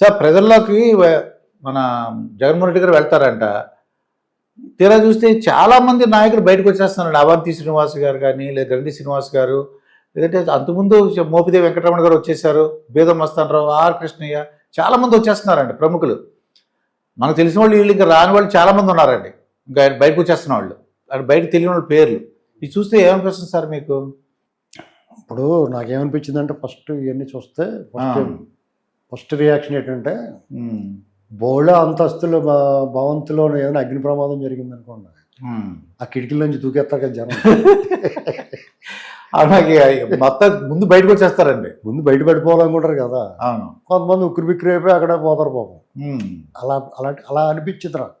Sir ప్రజల్లోకి మన జగన్మోహన్ రెడ్డి గారు వెళ్తారంట. తీరా చూస్తే చాలా మంది నాయకులు బయటకు వచ్చేస్తున్నారు అవంతి శ్రీనివాస్ గారు కానీ లేదా గండి శ్రీనివాస్ గారు లేదంటే అంతకుముందు మోపిదేవి వెంకటరమణ గారు వచ్చేసారు బేదం మస్తానరావు ఆర్ కృష్ణయ్య చాలా మంది వచ్చేస్తున్నారండి ప్రముఖులు. మనకు తెలిసిన వాళ్ళు వీళ్ళు ఇంకా రాని వాళ్ళు చాలా మంది ఉన్నారండి. ఇంకా బయటకు వచ్చేస్తున్న వాళ్ళు. అక్కడ బయటకు తెలియని వాళ్ళ పేర్లు. ఇది చూస్తే ఏమనిపిస్తుంది సార్ మీకు? ఇప్పుడు నాకేమనిపించింది అంటే ఫస్ట్ ఇవన్నీ చూస్తే. ఫస్ట్ రియాక్షన్ ఏంటంటే ఉమ్, బోళ్ళ అంతస్తుల భవంతిలో ఏదైనా అగ్ని ప్రమాదం జరిగింది అనుకోండి. ఉమ్. ఆ కిటికీల నుంచి దూకేస్తారు కదా జనం. అలాగే మొత్తం ముందు బయటకు వచ్చేస్తారండి. ముందు బయట పడిపోవాలనుకుంటారు కదా. కొంతమంది ఉక్కిరి బిక్కిరి అయిపోయి అక్కడే పోతారు పాపం. ఉమ్, అలా అలాంటి అలా అనిపించింది నాకు.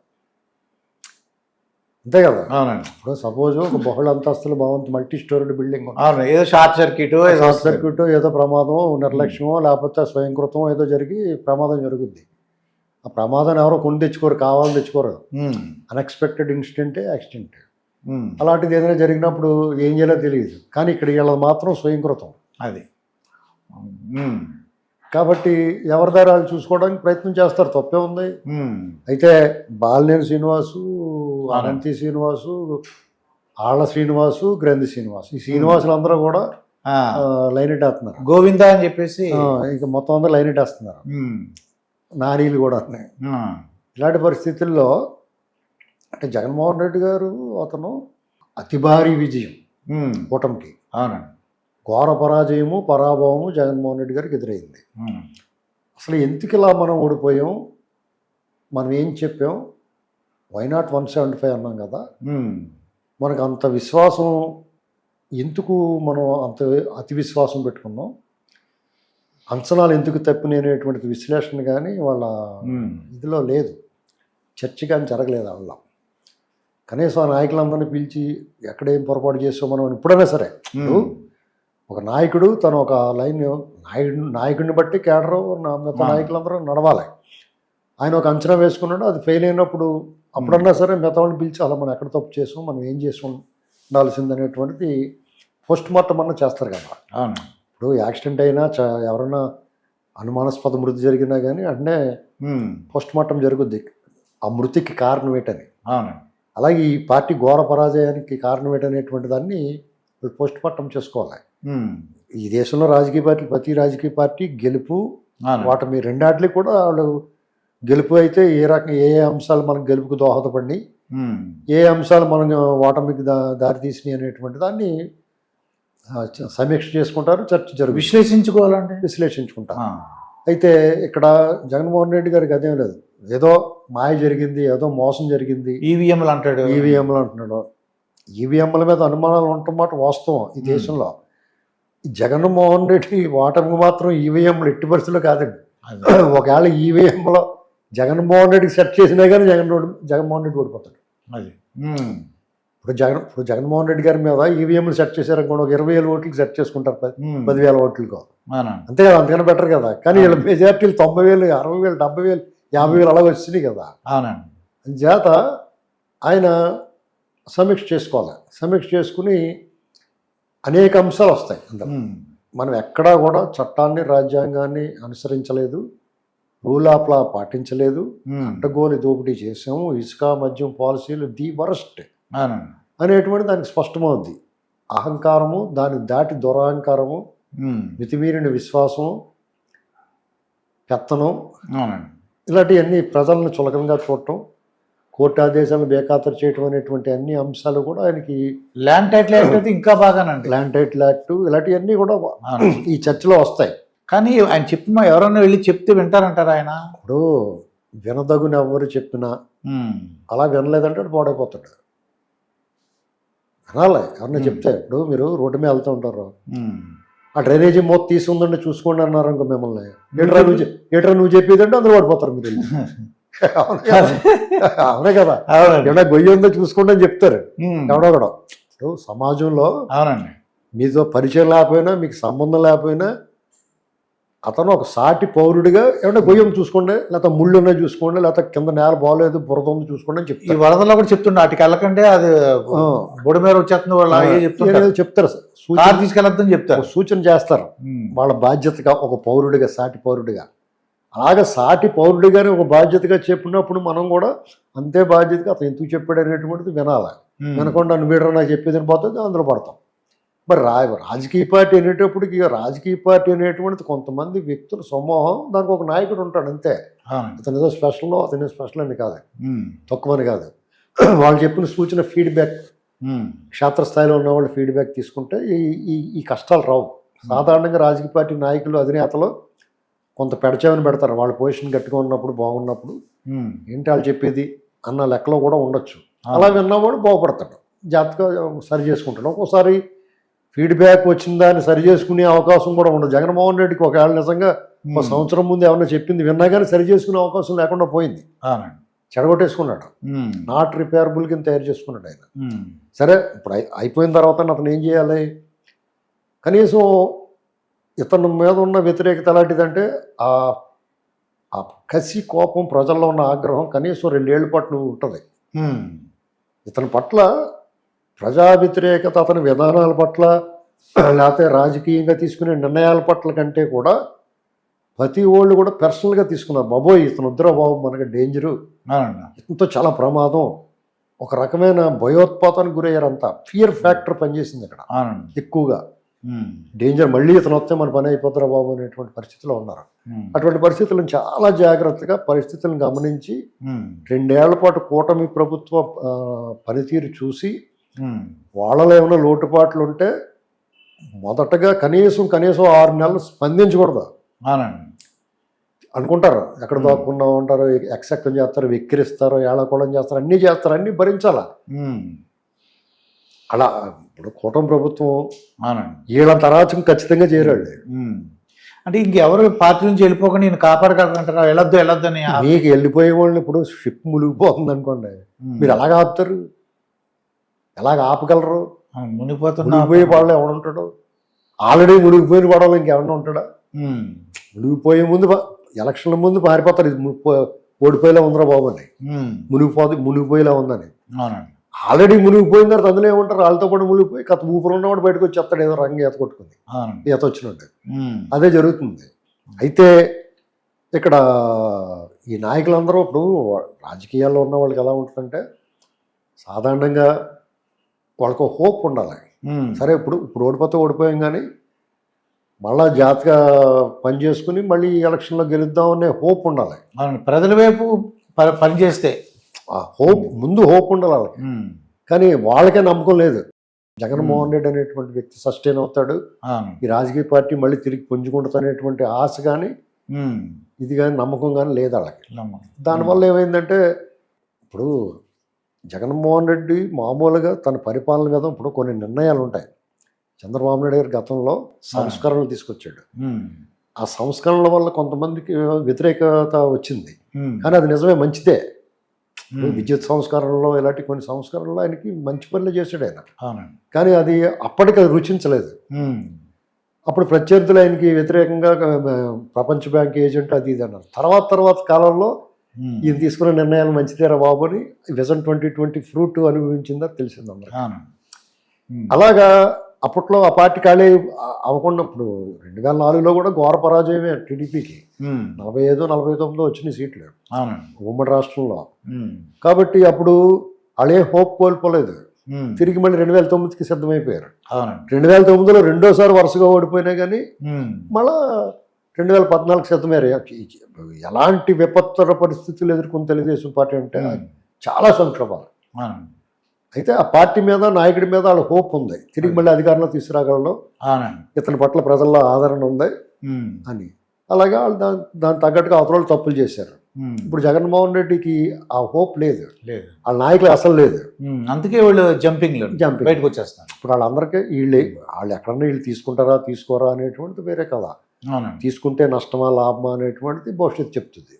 అంతే కదా? అవునండి. ఇప్పుడు సపోజ్ ఒక బహుళ అంతస్తుల భవంతి మల్టీ స్టోరీడ్ బిల్డింగ్. అవును ఏదో షార్ట్ సర్క్యూట్ షార్ట్. సర్క్యూట్ ఏదో ప్రమాదం నిర్లక్ష్యమో లేకపోతే స్వయంకృతం ఏదో జరిగి ప్రమాదం జరుగుద్ది. ఆ ప్రమాదాన్ని ఎవరో కొని తెచ్చుకోరు కావాలని తెచ్చుకోరు అన్ఎక్స్పెక్టెడ్ ఇన్సిడెంటే యాక్సిడెంట్ అలాంటిది ఏదైనా జరిగినప్పుడు ఏం చేయాలో తెలియదు. కానీ ఇక్కడ వీళ్ళది మాత్రం స్వయంకృతం. అది. కాబట్టి ఎవరి దారి వాళ్ళు చూసుకోవడానికి ప్రయత్నం చేస్తారు తప్పే ఉంది. అయితే బాలినేని శ్రీనివాసు అనంతి శ్రీనివాసు ఆళ్ళ శ్రీనివాసు గ్రంథి శ్రీనివాసు. ఈ శ్రీనివాసులు అందరూ కూడా లైన్ ఇట్టేస్తున్నారు గోవిందా అని చెప్పేసి ఇంకా మొత్తం అందరూ లైన్ ఇట్టేస్తున్నారు నానీలు కూడా ఉన్నాయి ఇలాంటి పరిస్థితుల్లో అంటే జగన్మోహన్ రెడ్డి గారు అతను అతి భారీ విజయం కూటమికి. అవునండి. ఘోర పరాజయము పరాభవము జగన్మోహన్ రెడ్డి గారికి ఎదురైంది. అసలు ఎందుకు ఇలా మనం ఓడిపోయాం? మనం ఏం చెప్పాం? Why not one seventy five అన్నాం కదా? ఉమ్, మనకు అంత విశ్వాసం ఎందుకు మనం అంత అతి విశ్వాసం పెట్టుకున్నాం? అంచనాలు ఎందుకు తప్పిననేటువంటిది విశ్లేషణ కానీ వాళ్ళ ఉమ్, ఇదిలో లేదు. చర్చ కానీ జరగలేదు వాళ్ళ. కనీసం ఆ నాయకులందరినీ పిలిచి ఎక్కడేం పొరపాటు చేసాం మనం ఇప్పుడైనా సరే. ఉమ్, ఒక నాయకుడు తను ఒక లైన్ నాయకుడు నాయకుడిని బట్టి కేడరు. నాయకులందరూ నడవాలి. ఆయన ఒక అంచనా వేసుకున్నాడు అది ఫెయిల్ అయినప్పుడు అప్పుడన్నా సరే మిగతా వాళ్ళని పిలిచి అలా మనం ఎక్కడ తప్పు చేసాం మనం ఏం చేసి ఉండాల్సింది అనేటువంటిది పోస్ట్ మార్టం అన్న చేస్తారు కదా. ఇప్పుడు యాక్సిడెంట్ అయినా చ ఎవరైనా అనుమానాస్పద మృతి జరిగినా కానీ అంటే పోస్ట్ మార్టం జరుగుద్ది. ఆ మృతికి కారణం ఏంటని. అలాగే ఈ పార్టీ ఘోర పరాజయానికి కారణం ఏంటనేటువంటి దాన్ని పోస్ట్ మార్టం చేసుకోవాలి. ఈ దేశంలో రాజకీయ పార్టీ ప్రతి రాజకీయ పార్టీ గెలుపు అవును. వాటమి రెండాటికి కూడా వాళ్ళు గెలుపు అయితే ఏ రకం ఏ ఏ అంశాలు మనకు గెలుపుకు దోహదపడి ఏ అంశాలు మనం ఓటమికి దా దారి తీసినాయి అనేటువంటి దాన్ని సమీక్ష చేసుకుంటారు చర్చ జరుగు విశ్లేషించుకోవాలండి విశ్లేషించుకుంటారు. అయితే ఇక్కడ జగన్మోహన్ రెడ్డి గారికి అదేం లేదు. ఏదో మాయ జరిగింది ఏదో మోసం జరిగింది. ఈవీఎంలు అంటాడు ఈవీఎంలు అంటున్నాడు. ఈవీఎంల మీద అనుమానాలు ఉండటం మాట వాస్తవం ఈ. దేశంలో. జగన్మోహన్ రెడ్డి ఓటమికి మాత్రం ఈవీఎంలు ఎట్టి పరిస్థితుల్లో కాదండి. ఒకవేళ ఈవీఎంలో జగన్మోహన్ రెడ్డికి సెట్ చేసినా కానీ జగన్ జగన్మోహన్ రెడ్డి ఓడిపోతాడు. అది. ఇప్పుడు జగన్ ఇప్పుడు జగన్మోహన్ రెడ్డి గారి మీద ఈవీఎంలు సెట్ చేశారనుకోండి ఒక ఇరవై వేల ఓట్లకి సెట్ చేసుకుంటారు పదివేల ఓట్లకు అంతే కదా అంతకన్నా బెటర్ కదా. కానీ వీళ్ళ మెజార్టీలు తొంభై వేలు అరవై వేలు డెబ్బై వేలు యాభై వేలు అలా వచ్చినాయి కదా. చేత ఆయన సమీక్ష చేసుకోవాలి. సమీక్ష చేసుకుని అనేక అంశాలు వస్తాయి అందులో. మనం ఎక్కడా కూడా చట్టాన్ని రాజ్యాంగాన్ని అనుసరించలేదు. రూల్ ఆఫ్ లా పాటించలేదు అడ్డగోలు దోపిడీ చేసాము ఇసుక మద్యం పాలసీలు ది వరస్ట్ అనేటువంటి దానికి స్పష్టమవుద్ది. అహంకారము దాన్ని దాటి దురహంకారము మితిమీరిన విశ్వాసము పెత్తనం ఇలాంటివన్నీ ప్రజలను చులకనగా చూడటం కోర్టు ఆదేశాలను బేఖాతరు చేయటం అనేటువంటి అన్ని అంశాలు కూడా ఆయనకి ల్యాండ్ టైటిల్ యాక్ట్ అయితే ఇంకా బాగానండి. ల్యాండ్ టైటిల్ యాక్ట్ ఇలాంటివన్నీ కూడా. ఈ చర్చలో వస్తాయి. కానీ ఆయన చెప్పిన ఎవరన్నా వెళ్ళి చెప్తే వింటారంటారా ఆయన? ఇప్పుడు వినదగుని ఎవరు చెప్పినా అలా వినలేదంటే పాడైపోతాడు. వినాలి ఎవరన్నా. చెప్తే ఇప్పుడు మీరు రోడ్డు మీద వెళ్తూ ఉంటారు. ఆ డ్రైనేజీ మూత తీసుకుందండి చూసుకోండి అన్నారు ఇంకో మిమ్మల్ని. ఏట్రా నువ్వు ఏట్రా నువ్వు చెప్పేదంటే అందరూ పడిపోతారు మీరు. అవునే కదా? ఏమన్నా గొయ్యి ఉందో చూసుకోండి అని చెప్తారు. ఎవడో కూడా ఇప్పుడు సమాజంలో అవునండి. మీతో పరిచయం లేకపోయినా మీకు సంబంధం లేకపోయినా అతను ఒక సాటి పౌరుడిగా ఏమన్నా గొయ్యం చూసుకోండి లేకపోతే ముళ్ళు ఉన్నాయి చూసుకోండి లేకపోతే కింద నేల బాగోలేదు బురద ఉంది చూసుకోండి అని ఈ చెప్తారు వరదలో కూడా చెప్తుండే అటుకి వెళ్ళకంటే అది. బుడ మీద వచ్చేస్తుంది వాళ్ళు ఏదో చెప్తారు. సూచన తీసుకెళ్ళొద్దని చెప్తారు. సూచన చేస్తారు. వాళ్ళ బాధ్యతగా ఒక పౌరుడిగా సాటి పౌరుడిగా. అలాగే సాటి పౌరుడిగానే ఒక బాధ్యతగా చెప్పినప్పుడు మనం కూడా అంతే బాధ్యతగా అతను ఎందుకు చెప్పాడు అనేటువంటిది వినాలి. వినకుండా నువ్వు నాకు చెప్పేదని పోతుంది అందులో పడతాం. మరి రా రాజకీయ పార్టీ అనేటప్పటికి ఇక రాజకీయ పార్టీ అనేటువంటిది కొంతమంది వ్యక్తుల సమూహం దానికి ఒక నాయకుడు ఉంటాడు అంతే. అతను ఏదో స్పెషల్ అతను స్పెషల్ అని కాదు. తక్కువని కాదు. వాళ్ళు చెప్పిన సూచన ఫీడ్బ్యాక్. క్షేత్రస్థాయిలో ఉన్న వాళ్ళు ఫీడ్బ్యాక్ తీసుకుంటే ఈ ఈ ఈ కష్టాలు రావు. సాధారణంగా రాజకీయ పార్టీ నాయకులు అధినేతలు కొంత పెడచేవని పెడతారు. వాళ్ళ పొజిషన్ గట్టిగా ఉన్నప్పుడు బాగున్నప్పుడు. ఏంటి వాళ్ళు చెప్పేది? అన్న లెక్కలో కూడా ఉండొచ్చు. అలా విన్నవాడు బాగుపడతాడు. జాగ్రత్తగా సరి చేసుకుంటాడు. ఒక్కోసారి ఫీడ్బ్యాక్ వచ్చిన దాన్ని సరి చేసుకునే అవకాశం కూడా ఉండదు జగన్మోహన్ రెడ్డికి ఒకవేళ నిజంగా ఒక. సంవత్సరం ముందు ఏమన్నా చెప్పింది విన్నా కానీ సరి చేసుకునే అవకాశం లేకుండా పోయింది చెడగొట్టేసుకున్నాడు. నాట్ రిపేరబుల్ కింద తయారు చేసుకున్నాడు ఆయన. సరే ఇప్పుడు అయి- అయిపోయిన తర్వాత అతను ఏం చేయాలి కనీసం ఇతని మీద ఉన్న వ్యతిరేకత ఎలాంటిదంటే ఆ ఆ కసి కోపం ప్రజల్లో ఉన్న ఆగ్రహం కనీసం రెండేళ్ళ పాటు ఉంటుంది. ఇతని పట్ల ప్రజా వ్యతిరేకత అతని విధానాల పట్ల లేకపోతే రాజకీయంగా తీసుకునే నిర్ణయాల పట్ల కంటే కూడా ప్రతి వాళ్ళు కూడా పర్సనల్గా తీసుకున్నారు బాబోయ్ ఇతను బాబు మనకి డేంజరు ఇతనితో చాలా ప్రమాదం ఒక రకమైన భయోత్పాతానికి గురయ్యారంతా ఫియర్ ఫ్యాక్టర్ పనిచేసింది అవునండి ఎక్కువగా. డేంజర్ మళ్ళీ ఇతను వస్తే మన పని అయిపోతారా బాబు అనేటువంటి పరిస్థితిలో ఉన్నారు. అటువంటి పరిస్థితులను చాలా జాగ్రత్తగా పరిస్థితులను గమనించి. రెండేళ్ళ పాటు కూటమి ప్రభుత్వ పనితీరు చూసి. వాళ్ళలో ఏమైనా లోటుపాట్లు ఉంటే మొదటగా కనీసం కనీసం ఆరు నెలలు స్పందించకూడదు. అనుకుంటారు. ఎక్కడ Hmm. దాక్కున్నా ఉంటారు ఎక్సెక్ట్ చేస్తారు వెక్కిరిస్తారు ఏళకోళం చేస్తారు అన్నీ చేస్తారు అన్నీ భరించాలా. ఉమ్. అలా ఇప్పుడు కూటమి ప్రభుత్వం వీళ్ళ తరాచం ఖచ్చితంగా చేరాడు. అంటే ఇంకెవరు పార్టీ నుంచి వెళ్ళిపోకుండా నేను కాపాడగలరంటారా? వెళ్ళొద్దు వెళ్ళొద్దు అని ఆ- మీకు వెళ్ళిపోయే వాళ్ళని ఇప్పుడు షిప్ మునిగిపోతుంది అనుకోండి. మీరు ఎలాగ ఆపుతారు? ఎలాగ ఆపగలరు? మునిగిపోతున్నా మునిగిపోయే వాళ్ళు ఎవడుంటాడు? ఆల్రెడీ మునిగిపోయిన వాడు ఇంకెవరైనా ఉంటాడా. మునిగిపోయే ముందు ఎలక్షన్ల ముందు పారిపోతారు. ఇది ఓడిపోయేలా ఉందిరా బాబు అని. మునిగిపోతే మునిగిపోయేలా ఉందని. ఆల్రెడీ మునిగిపోయిన తర్వాత అందులో ఏమంటారు? వాళ్ళతో పాటు మునిగిపోయి కథ ఊపిరి ఉన్నవాడు బయటకు వచ్చేస్తాడు ఏదో రంగు ఈత అవునండి. ఈత వచ్చినట్టు. అదే జరుగుతుంది. అయితే ఇక్కడ ఈ నాయకులందరూ ఇప్పుడు రాజకీయాల్లో ఉన్న వాళ్ళకి ఎలా ఉంటుందంటే సాధారణంగా వాళ్ళకు హోప్ ఉండాలి. సరే ఇప్పుడు ఇప్పుడు ఓడిపోతే ఓడిపోయాం కానీ మళ్ళా జాతిగా పని చేసుకుని మళ్ళీ ఈ ఎలక్షన్లో గెలుద్దాం అనే హోప్ ఉండాలి. ప్రజల వైపు ప- పనిచేస్తే ఆ హోప్ ముందు హోప్ ఉండాలి వాళ్ళకి. కానీ వాళ్ళకే నమ్మకం లేదు. జగన్మోహన్ రెడ్డి అనేటువంటి వ్యక్తి సస్టైన్ అవుతాడు. ఈ రాజకీయ పార్టీ మళ్ళీ తిరిగి పుంజుకుంటుంది అనేటువంటి ఆశ కానీ. ఇది కానీ నమ్మకం కానీ లేదు వాళ్ళకి. దానివల్ల ఏమైందంటే ఇప్పుడు జగన్మోహన్ రెడ్డి మామూలుగా తన పరిపాలన మీద ఇప్పుడు కొన్ని నిర్ణయాలు ఉంటాయి చంద్రబాబు నాయుడు గారి గతంలో సంస్కరణలు తీసుకొచ్చాడు. ఆ సంస్కరణల వల్ల కొంతమందికి వ్యతిరేకత వచ్చింది. కానీ అది నిజమే మంచిదే. విద్యుత్ సంస్కరణలో ఇలాంటి కొన్ని సంస్కరణలు ఆయనకి మంచి పనులు చేశాడు ఆయన కానీ అది అప్పటికి అది రుచించలేదు. అప్పుడు ప్రత్యర్థులు ఆయనకి వ్యతిరేకంగా ప్రపంచ బ్యాంక్ ఏజెంట్ అది ఇది అన్నారు తర్వాత తర్వాత కాలంలో. ఈయన తీసుకున్న నిర్ణయాలు మంచిదేరా బాబు అని విజన్ ట్వంటీ ట్వంటీ ఫ్రూట్ అనుభవించిందా తెలిసింది ఉమ్. అలాగా అప్పట్లో ఆ పార్టీ ఖాళీ అ- అవ్వకుండా ఇప్పుడు రెండు వేల నాలుగులో కూడా ఘోర పరాజయమే టీడీపీకి. నలభై ఐదు నలభై తొమ్మిదో వచ్చినాయి సీట్లు ఉమ్మడి రాష్ట్రంలో. కాబట్టి అప్పుడు వాళ్ళే హోప్ కోల్పోలేదు. తిరిగి మళ్ళీ రెండు వేల తొమ్మిదికి సిద్ధమైపోయారు రెండు వేల తొమ్మిదిలో రెండోసారి వరుసగా ఓడిపోయినా కానీ. మళ్ళా రెండు వేల పద్నాలుగు సిద్ధమయ్యారు ఎలాంటి విపత్తర పరిస్థితులు ఎదుర్కొన్న తెలుగుదేశం పార్టీ అంటే. చాలా సంక్షోభాలు. అయితే ఆ పార్టీ మీద నాయకుడి మీద వాళ్ళ హోప్ ఉంది. తిరిగి మళ్ళీ అధికారంలో తీసుకురాగలడం అవునండి. ఇతని పట్ల ప్రజల్లో ఆదరణ ఉంది. అని. అలాగే వాళ్ళు దాని దాని తగ్గట్టుగా అవతల తప్పులు చేశారు. ఇప్పుడు జగన్మోహన్ రెడ్డికి ఆ హోప్ లేదు. లేదు. వాళ్ళ నాయకులు అసలు లేదు. అందుకే వాళ్ళు జంపింగ్ Jumping. బయటకు వచ్చేస్తారు ఇప్పుడు వాళ్ళందరికీ వీళ్ళు వాళ్ళు ఎక్కడన్నా వీళ్ళు తీసుకుంటారా తీసుకోరా అనేటువంటిది వేరే కదా తీసుకుంటే నష్టమా లాభమా అనేటువంటిది భవిష్యత్తు చెప్తుంది.